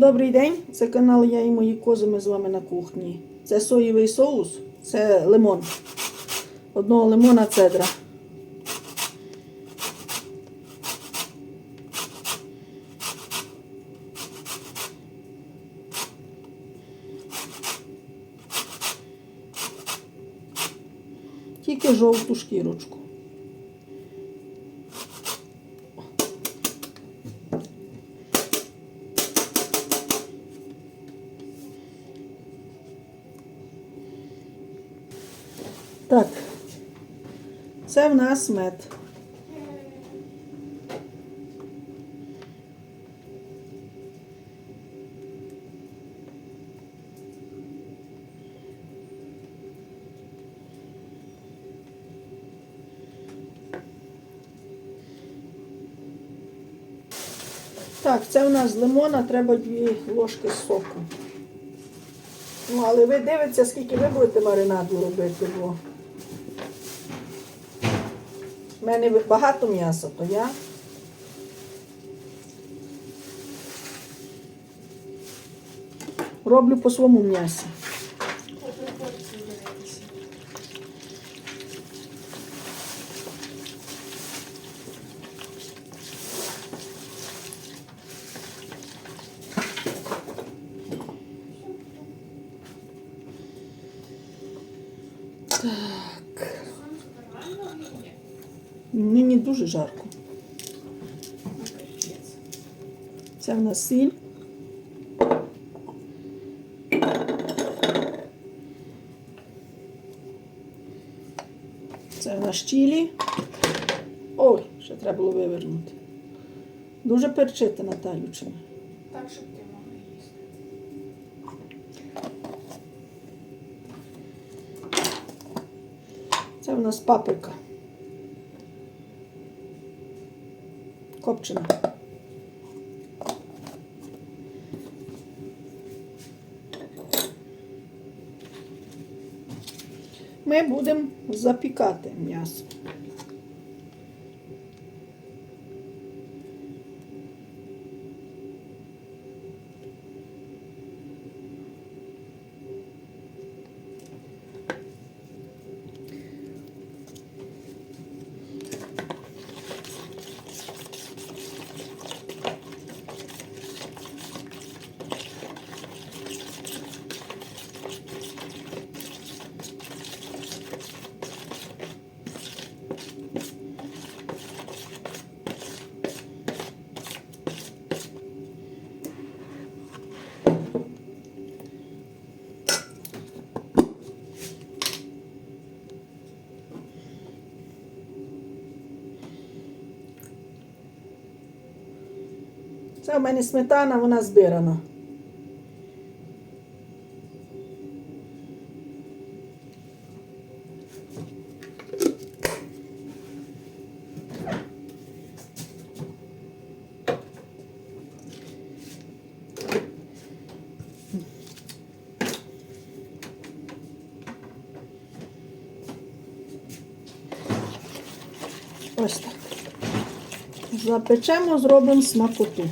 Добрий день, це канал Я і мої кози. Ми з вами на кухні. Це соєвий соус, це лимон. Одного лимона цедра. Тільки жовту шкірочку. Так, це в нас мед. Так, це в нас з лимона, треба дві ложки соку. Ну, але ви дивіться, скільки ви будете маринаду робити, бо в мене багато м'яса, то я. Роблю по своєму м'ясі. Так. Мені дуже жарко. Це в нас сіль. Це в нас чилі. Ой, ще треба було вивернути. Дуже перчити Наталю чи не? Так, щоб ти могла їсти. Це в нас паприка. Копчена. Ми будемо запікати м'ясо. Це в мене сметана, вона збирана. Ось так. Запечемо, зробимо смакоту.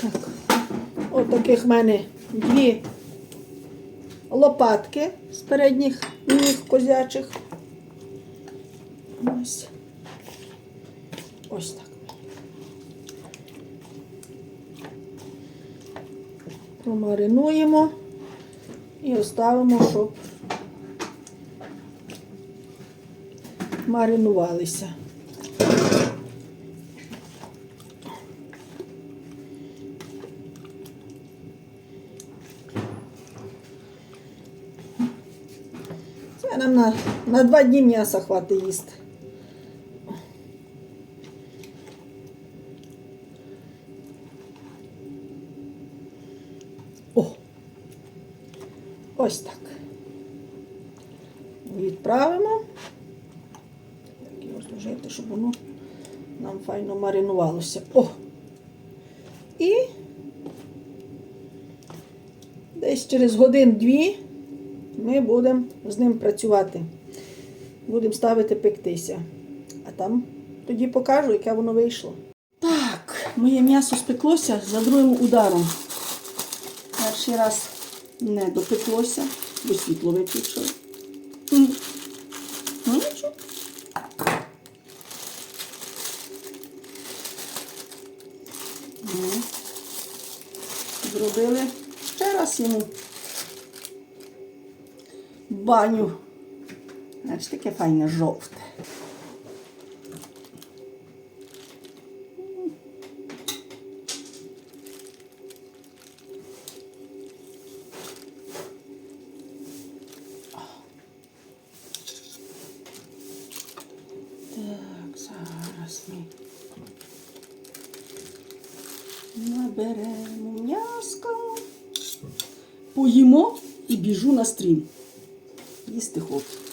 Так. От таких в мене дві лопатки з передніх ніг козячих. Ось. Ось так. Промаринуємо і оставимо, щоб маринувалися. Це нам на, два дні м'яса хватить їсти. О! Ось так. Відправимо. Так його зложити, щоб воно нам файно маринувалося. О! І Десь через годин-дві ми будемо з ним працювати. Будемо ставити пектися. А там тоді покажу, яке воно вийшло. Так, моє м'ясо спеклося за другим ударом. Перший раз не допеклося, бо світло нічого. Ну, Зробили ще раз йому баню. Аж таке файне жовте. Так, зараз ми наберемо м'яска, поїмо і біжу на стрім. Їсти хочу.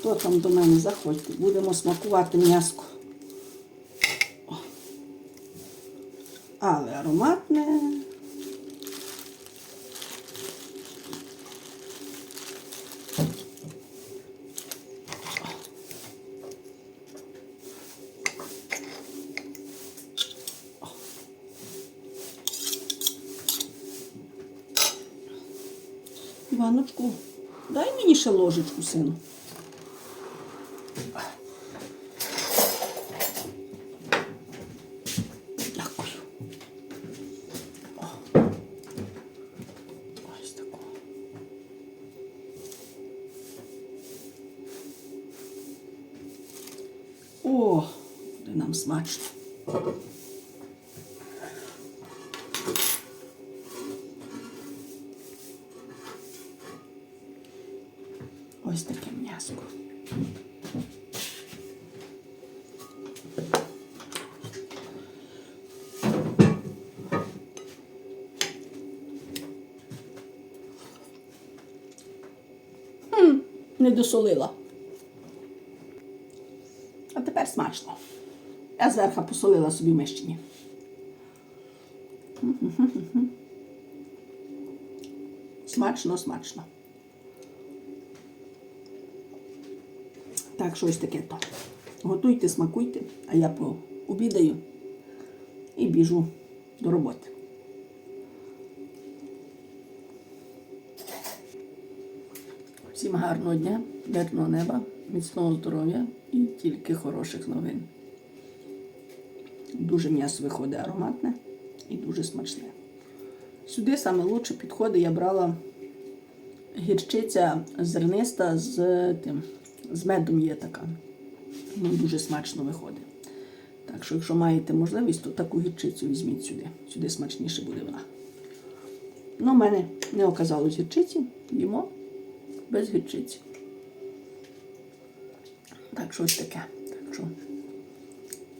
Хто там до мене заходьте? Будемо смакувати м'яско. Але ароматне. Іваночку, дай мені ще ложечку, сину. Смачно. Ось таке м'яско. Не досолила. А тепер смачно. Я зверху посолила собі мищині. М-м-м-м. Смачно, смачно. Так, щось таке то. Готуйте, смакуйте, а я пообідаю і біжу до роботи. Всім гарного дня, мирного неба, міцного здоров'я і тільки хороших новин. Дуже м'ясо виходить ароматне і дуже смачне. Сюди саме лучше підходить, я брала гірчиця зерниста з тим, з медом є така. Ну, дуже смачно виходить. Так що, якщо маєте можливість, то таку гірчицю візьміть сюди. Сюди смачніше буде вона. Ну, в мене не оказалось гірчиці, їмо без гірчиці. Так що ось таке. Так що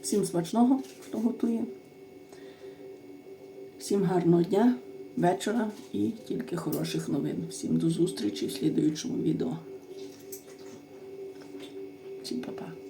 всім смачного, хто готує. Всім гарного дня, вечора і тільки хороших новин. Всім до зустрічі в слідуючому відео. Всім па-па.